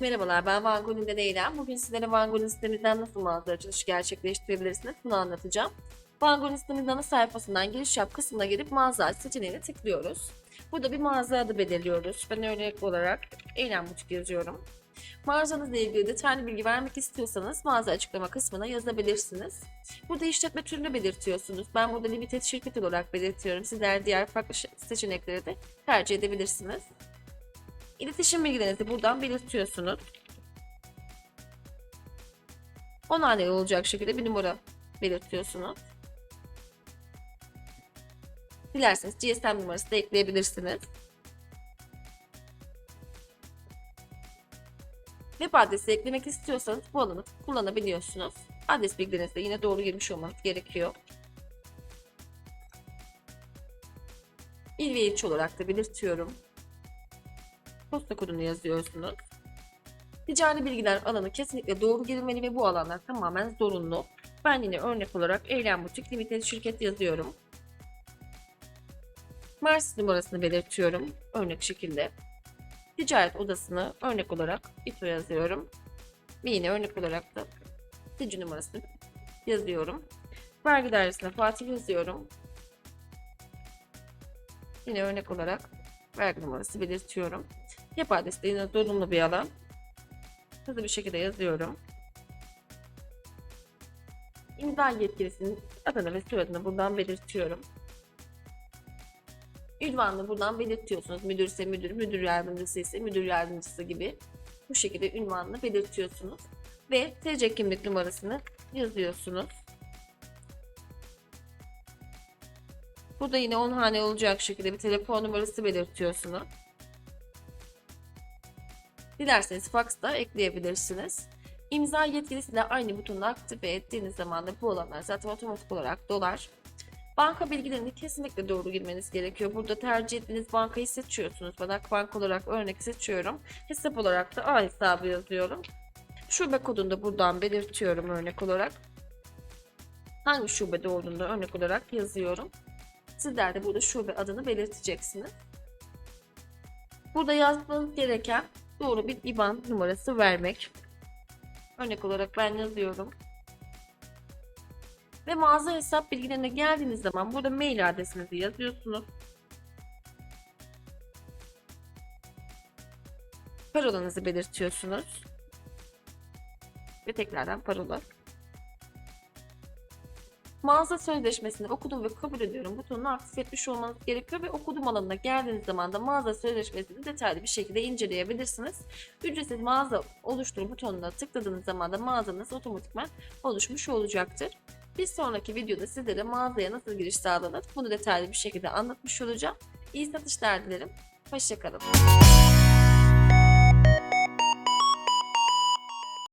Merhabalar ben Van Gogh'un Eylem. Bugün sizlere Van Gogh'un sitemizden nasıl mağaza açılışı gerçekleştirebilirsiniz bunu anlatacağım. Van Gogh'un sitemizin ana sayfasından giriş yap kısmına girip mağaza seçeneğine tıklıyoruz. Burada bir mağaza adı belirliyoruz. Ben örnek olarak Eylem Butik yazıyorum. Mağazanızla ilgili detaylı bilgi vermek istiyorsanız mağaza açıklama kısmına yazabilirsiniz. Burada işletme türünü belirtiyorsunuz. Ben burada limited şirket olarak belirtiyorum. Sizler diğer farklı seçenekleri de tercih edebilirsiniz. İletişim bilgilerinizi buradan belirtiyorsunuz. 10 haneli olacak şekilde bir numara belirtiyorsunuz. Dilerseniz GSM numarası da ekleyebilirsiniz. Web adresi eklemek istiyorsanız bu alanı kullanabiliyorsunuz. Adres bilgilerinizi de yine doğru girmiş olmanız gerekiyor. İl ve ilçe olarak da belirtiyorum. Posta kodunu yazıyorsunuz. Ticari bilgiler alanı kesinlikle doğru girilmeli ve bu alanlar tamamen zorunlu. Ben yine örnek olarak Eylem Butik Limited şirket yazıyorum. Mersis numarasını belirtiyorum örnek şekilde. Ticaret odasını örnek olarak İTO yazıyorum. Ve yine örnek olarak da TİCI numarasını yazıyorum. Vergi dairesine Fatih yazıyorum. Yine örnek olarak vergi numarası belirtiyorum. Yapı adresi de yine zorunlu bir alan. Hızlı bir şekilde yazıyorum. İmza yetkilisinin adını ve soyadını buradan belirtiyorum. Ünvanını buradan belirtiyorsunuz. Müdürse müdür, müdür yardımcısı ise müdür yardımcısı gibi. Bu şekilde ünvanını belirtiyorsunuz. Ve TC kimlik numarasını yazıyorsunuz. Burada yine 10 hane olacak şekilde bir telefon numarası belirtiyorsunuz. Dilerseniz fax da ekleyebilirsiniz. İmza yetkilisi de aynı butonu aktive ettiğiniz zaman da bu alanlar zaten otomatik olarak dolar. Banka bilgilerini kesinlikle doğru girmeniz gerekiyor. Burada tercih ettiğiniz bankayı seçiyorsunuz. Ben Akbank olarak örnek seçiyorum. Hesap olarak da A hesabı yazıyorum. Şube kodunu da buradan belirtiyorum örnek olarak. Hangi şubede olduğunu da örnek olarak yazıyorum. Sizler de burada şube adını belirteceksiniz. Burada yazmanız gereken doğru bir IBAN numarası vermek. Örnek olarak ben yazıyorum. Ve mağaza hesap bilgilerine geldiğiniz zaman burada mail adresinizi yazıyorsunuz. Parolanızı belirtiyorsunuz. Ve tekrardan parola. Mağaza sözleşmesini okudum ve kabul ediyorum butonunu aktif etmiş olmanız gerekiyor ve okudum alanına geldiğiniz zaman da mağaza sözleşmesini detaylı bir şekilde inceleyebilirsiniz. Ücretsiz mağaza oluştur butonuna tıkladığınız zaman da mağazanız otomatikman oluşmuş olacaktır. Bir sonraki videoda sizlere mağazaya nasıl giriş sağlanır bunu detaylı bir şekilde anlatmış olacağım. İyi satışlar dilerim. Hoşçakalın.